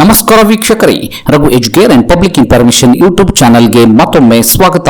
ನಮಸ್ಕಾರ ವೀಕ್ಷಕರೇ, Raghu educare and public information YouTube ಚಾನೆಲ್ಗೆ ಮತ್ತೊಮ್ಮೆ ಸ್ವಾಗತ.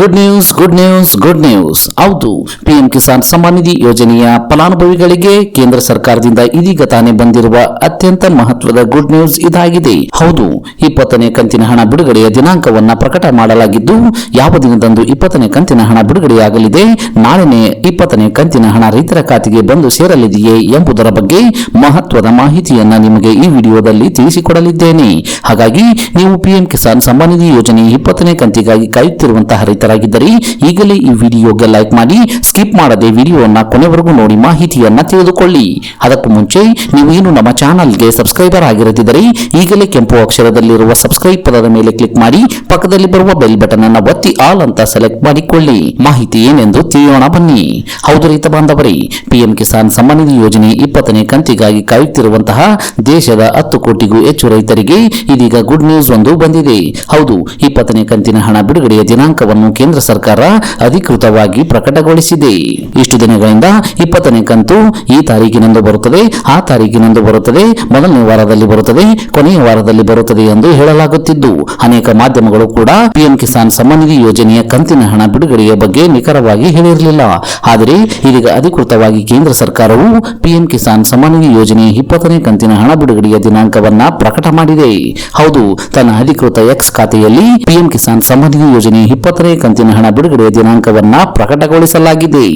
Good news good news good news ಹೌದು ಪಿಎಂ ಕಿಸಾನ್ ಸಮ್ಮಾನ್ ನಿಧಿ ಯೋಜನೆಯ ಫಲಾನುಭವಿಗಳಿಗೆ ಕೇಂದ್ರ ಸರ್ಕಾರದಿಂದ ಇದೀಗ ತಾನೇ ಬಂದಿರುವ ಅತ್ಯಂತ ಮಹತ್ವದ ಗುಡ್ ನ್ಯೂಸ್ ಇದಾಗಿದೆ. ಹೌದು, ಇಪ್ಪತ್ತನೇ ಕಂತಿನ ಹಣ ಬಿಡುಗಡೆಯ ದಿನಾಂಕವನ್ನ ಪ್ರಕಟ ಮಾಡಲಾಗಿದ್ದು, ಯಾವ ದಿನದಂದು ಇಪ್ಪತ್ತನೇ ಕಂತಿನ ಹಣ ಬಿಡುಗಡೆಯಾಗಲಿದೆ, ನಾಳೆನೇ ಇಪ್ಪತ್ತನೇ ಕಂತಿನ ಹಣ ರೈತರ ಖಾತೆಗೆ ಬಂದು ಸೇರಲಿದೆಯೇ ಎಂಬುದರ ಬಗ್ಗೆ ಮಹತ್ವದ ಮಾಹಿತಿಯನ್ನ ನಿಮಗೆ ಈ ವಿಡಿಯೋದಲ್ಲಿ ತಿಳಿಸಿಕೊಡಲಿದ್ದೇನೆ ಹಾಗಾಗಿ ನೀವು ಪಿಎಂ ಕಿಸಾನ್ ಸಮ್ಮಾನ್ ನಿಧಿ ಯೋಜನೆ ಇಪ್ಪತ್ತನೇ ಕಂತಿಗಾಗಿ ಕಾಯುತ್ತಿರುವಂತಹ ರೈತರಾಗಿದ್ದರೆ ಈಗಲೇ ಈ ವಿಡಿಯೋಗೆ ಲೈಕ್ ಮಾಡಿ, ಸ್ಕಿಪ್ ಮಾಡದೆ ವಿಡಿಯೋವನ್ನು ಕೊನೆವರೆಗೂ ನೋಡಿ ಮಾಹಿತಿಯನ್ನ ತಿಳಿದುಕೊಳ್ಳಿ. ಅದಕ್ಕೂ ಮುಂಚೆ ನೀವು ಏನು ನಮ್ಮ ಚಾನಲ್ಗೆ ಸಬ್ಸ್ಕ್ರೈಬರ್ ಆಗಿರದಿದ್ದರೆ ಈಗಲೇ ಕೆಂಪು ಅಕ್ಷರದಲ್ಲಿರುವ ಸಬ್ಸ್ಕ್ರೈಬ್ ಪದದ ಮೇಲೆ ಕ್ಲಿಕ್ ಮಾಡಿ, ಪಕ್ಕದಲ್ಲಿ ಬರುವ ಬೆಲ್ ಬಟನ್ ಅನ್ನು ಒತ್ತಿ ಆಲ್ ಅಂತ ಸೆಲೆಕ್ಟ್ ಮಾಡಿಕೊಳ್ಳಿ. ಮಾಹಿತಿ ಏನೆಂದು ತಿಳಿಯೋಣ ಬನ್ನಿ. ಹೌದು ರೈತ ಬಾಂಧವರೇ, ಪಿಎಂ ಕಿಸಾನ್ ಸಮ್ಮಾನ್ ನಿಧಿ ಯೋಜನೆ ಇಪ್ಪತ್ತನೇ ಕಂತಿಗಾಗಿ ಕಾಯುತ್ತಿರುವಂತಹ ದೇಶದ ಹತ್ತು ಕೋಟಿಗೂ ಹೆಚ್ಚು ರೈತರಿಗೆ ಇದೀಗ ಗುಡ್ ನ್ಯೂಸ್ ಒಂದು ಬಂದಿದೆ. ಹೌದು, ಇಪ್ಪತ್ತನೇ ಕಂತಿನ ಹಣ ಬಿಡುಗಡೆಯ ದಿನಾಂಕವನ್ನು ಕೇಂದ್ರ ಸರ್ಕಾರ ಅಧಿಕೃತವಾಗಿ ಪ್ರಕಟಗೊಳಿಸಿದೆ. ಇಷ್ಟು ದಿನಗಳಿಂದ ಇಪ್ಪತ್ತನೇ ಕಂತು ಈ ತಾರೀಕಿನಂದು ಬರುತ್ತದೆ, ಆ ತಾರೀಕಿನಂದು ಬರುತ್ತದೆ, ಮೊದಲನೇ ವಾರದಲ್ಲಿ ಬರುತ್ತದೆ, ಕೊನೆಯ ವಾರದಲ್ಲಿ ಬರುತ್ತದೆ ಎಂದು ಹೇಳಲಾಗುತ್ತಿದ್ದು, ಅನೇಕ ಮಾಧ್ಯಮಗಳು ಕೂಡ ಪಿಎಂ ಕಿಸಾನ್ ಸಮ್ಮಾನ್ ನಿಧಿ ಯೋಜನೆಯ ಕಂತಿನ ಹಣ ಬಿಡುಗಡೆಯ ಬಗ್ಗೆ ನಿಖರವಾಗಿ ಹೇಳಿರಲಿಲ್ಲ. ಆದರೆ, ಇದೀಗ ಅಧಿಕೃತವಾಗಿ ಕೇಂದ್ರ ಸರ್ಕಾರವು ಪಿಎಂ ಕಿಸಾನ್ ಸಮ್ಮಾನ್ ಯೋಜನೆಯ ಯೋಜನೆ ಇಪ್ಪತ್ತನೇ ಕಂತಿನ ಹಣ ಬಿಡುಗಡೆಯ ದಿನಾಂಕವನ್ನ ಪ್ರಕಟ ಮಾಡಿದೆ. ಹೌದು, ತನ್ನ ಅಧಿಕೃತ ಎಕ್ಸ್ ಖಾತೆಯಲ್ಲಿ ಪಿಎಂ ಕಿಸಾನ್ ನಿಧಿ ಯೋಜನೆ ಇಪ್ಪತ್ತನೇ ಕಂತಿನ ಹಣ ಬಿಡುಗಡೆಯ ದಿನಾಂಕವನ್ನ ಪ್ರಕಟಗೊಳಿಸಲಾಗಿದೆ.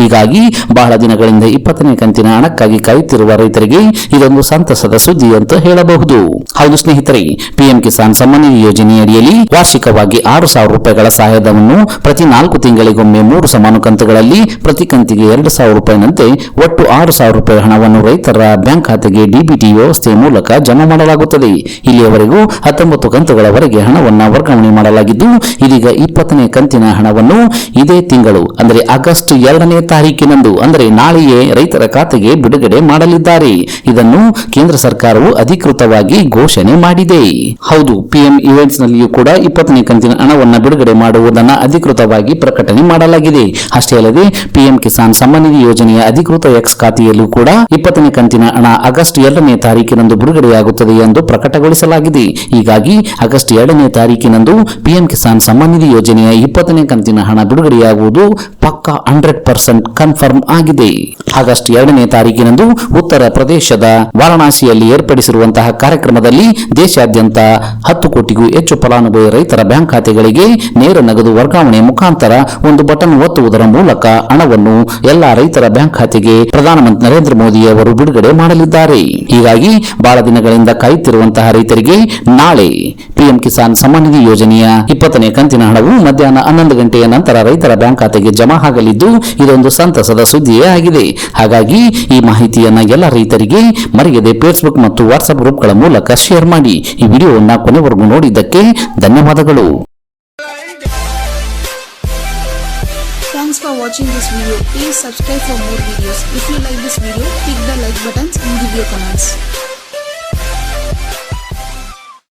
ಹೀಗಾಗಿ, ಬಹಳ ದಿನಗಳಿಂದ ಇಪ್ಪತ್ತನೇ ಕಂತಿನ ಹಣಕ್ಕಾಗಿ ಕಾಯುತ್ತಿರುವ ರೈತರಿಗೆ ಇದೊಂದು ಸಂತಸದ ಸುದ್ದಿ ಅಂತ ಹೇಳಬಹುದು. ಹೌದು ಸ್ನೇಹಿತರೆ ಪಿಎಂ ಕಿಸಾನ್ ನಿಧಿ ಯೋಜನೆಯಡಿಯಲ್ಲಿ ವಾರ್ಷಿಕವಾಗಿ ಆರು ಸಾವಿರ ರೂಪಾಯಿಗಳ ಸಹಾಯಧನವನ್ನು ಪ್ರತಿ ನಾಲ್ಕು ತಿಂಗಳಿಗೊಮ್ಮೆ ಮೂರು ಸಮಾನ ಕಂತುಗಳಲ್ಲಿ ಪ್ರತಿ ಕಂತಿಗೆ ಎರಡು ಸಾವಿರ ರೂಪಾಯಿನಂತೆ ಒಟ್ಟು ಆರು ಸಾವಿರ ರೂಪಾಯಿ ಹಣವನ್ನು ರೈತರ ಬ್ಯಾಂಕ್ ಖಾತೆಗೆ ಡಿಬಿಟಿ ವ್ಯವಸ್ಥೆ ಮೂಲಕ ಜಮಾ ಮಾಡಲಾಗುತ್ತದೆ. ಇಲ್ಲಿಯವರೆಗೂ ಹತ್ತೊಂಬತ್ತು ಕಂತುಗಳವರೆಗೆ ಹಣವನ್ನು ವರ್ಗಾವಣೆ ಮಾಡಲಾಗಿದ್ದು, ಇದೀಗ ಇಪ್ಪತ್ತನೇ ಕಂತಿನ ಹಣವನ್ನು ಇದೇ ತಿಂಗಳು, ಅಂದರೆ ಆಗಸ್ಟ್ ಎರಡನೇ ತಾರೀಕಿನಂದು, ಅಂದರೆ ನಾಳೆಯೇ ರೈತರ ಖಾತೆಗೆ ಬಿಡುಗಡೆ ಮಾಡಲಿದ್ದಾರೆ. ಇದನ್ನು ಕೇಂದ್ರ ಸರ್ಕಾರವು ಅಧಿಕೃತವಾಗಿ ಘೋಷಣೆ ಮಾಡಿದೆ. ಹೌದು, ಪಿಎಂ ಇವೆಂಟ್ಸ್ ನಲ್ಲಿಯೂ ಕೂಡ ಇಪ್ಪತ್ತನೇ ಕಂತಿನ ಹಣವನ್ನು ಬಿಡುಗಡೆ ಮಾಡುವುದನ್ನು ಅಧಿಕೃತವಾಗಿ ಪ್ರಕಟಣೆ ಮಾಡಲಾಗಿದೆ. ಅಷ್ಟೇ ಅಲ್ಲದೆ, ಪಿಎಂ ಕಿಸಾನ್ ಸಮ್ಮಾನ ನಿಧಿ ಯೋಜನೆಯ ಅಧಿಕೃತ ಎಕ್ಸ್ ಖಾತೆಯಲ್ಲೂ ಕೂಡ ಇಪ್ಪತ್ತನೇ ಕಂತಿನ ಹಣ ಆಗಸ್ಟ್ ಎರಡನೇ ತಾರೀಕಿನಂದು ಬಿಡುಗಡೆಯಾಗುತ್ತದೆ. ಎಂದು ಪ್ರಕಟಗೊಳಿಸಲಾಗಿದೆ. ಹೀಗಾಗಿ ಆಗಸ್ಟ್ ಎರಡನೇ ತಾರೀಕಿನಂದು ಪಿಎಂ ಕಿಸಾನ್ ಸಮ್ಮಾನ್ ನಿಧಿ ಯೋಜನೆಯ ಇಪ್ಪತ್ತನೇ ಕಂತಿನ ಹಣ ಬಿಡುಗಡೆಯಾಗುವುದು ಪಕ್ಕಾ ಹಂಡ್ರೆಡ್ ಪರ್ಸೆಂಟ್ ಕನ್ಫರ್ಮ್ ಆಗಿದೆ. ಆಗಸ್ಟ್ ಎರಡನೇ ತಾರೀಕಿನಂದು ಉತ್ತರ ಪ್ರದೇಶದ ವಾರಣಾಸಿಯಲ್ಲಿ ಏರ್ಪಡಿಸಿರುವಂತಹ ಕಾರ್ಯಕ್ರಮದಲ್ಲಿ ದೇಶಾದ್ಯಂತ ಹತ್ತು ಕೋಟಿಗೂ ಹೆಚ್ಚು ಫಲಾನುಭವಿ ರೈತರ ಬ್ಯಾಂಕ್ ಖಾತೆಗಳಿಗೆ ನೇರ ನಗದು ವರ್ಗಾವಣೆ ಮುಖಾಂತರ ಒಂದು ಬಟನ್ ಒತ್ತುವುದರ ಮೂಲಕ ಹಣವನ್ನು ಎಲ್ಲ ರೈತರ ಬ್ಯಾಂಕ್ ಖಾತೆಗೆ ಪ್ರಧಾನಮಂತ್ರಿ ನರೇಂದ್ರ ಮೋದಿ ಅವರು ಬಿಡುಗಡೆ ಮಾಡಲಿದ್ದಾರೆ. ಹೀಗಾಗಿ ಬಹಳ ದಿನಗಳಿಂದ ಕಾಯುತ್ತಿರುವಂತಹ ರೈತರಿಗೆ ನಾಳೆ ಪಿಎಂ ಕಿಸಾನ್ ಸಮ್ಮಾನ್ ನಿಧಿ ಯೋಜನೆಯ ಇಪ್ಪತ್ತನೇ ಕಂತಿನ ಹಣವು ಮಧ್ಯಾಹ್ನ ಹನ್ನೊಂದು ಗಂಟೆಯ ನಂತರ ರೈತರ ಬ್ಯಾಂಕ್ ಖಾತೆಗೆ ಜಮಾ ಆಗಲಿದ್ದು ಇದೊಂದು ಸಂತಸದ ಸುದ್ದಿಯೇ ಆಗಿದೆ ಹಾಗಾಗಿ ಈ ಮಾಹಿತಿಯನ್ನ ಎಲ್ಲ ರೈತರಿಗೆ ಮರೆಯದೆ ಫೇಸ್ಬುಕ್ ಮತ್ತು ವಾಟ್ಸ್ಆಪ್ ಗ್ರೂಪ್ಗಳ ಮೂಲಕ ಶೇರ್ ಮಾಡಿ ಈ ವಿಡಿಯೋವನ್ನು ಕೊನೆವರೆಗೂ ನೋಡಿದ್ದಕ್ಕೆ ಧನ್ಯವಾದಗಳು Thanks for watching this video. Please subscribe for more videos. If you like this video, click the like buttons and give your comments.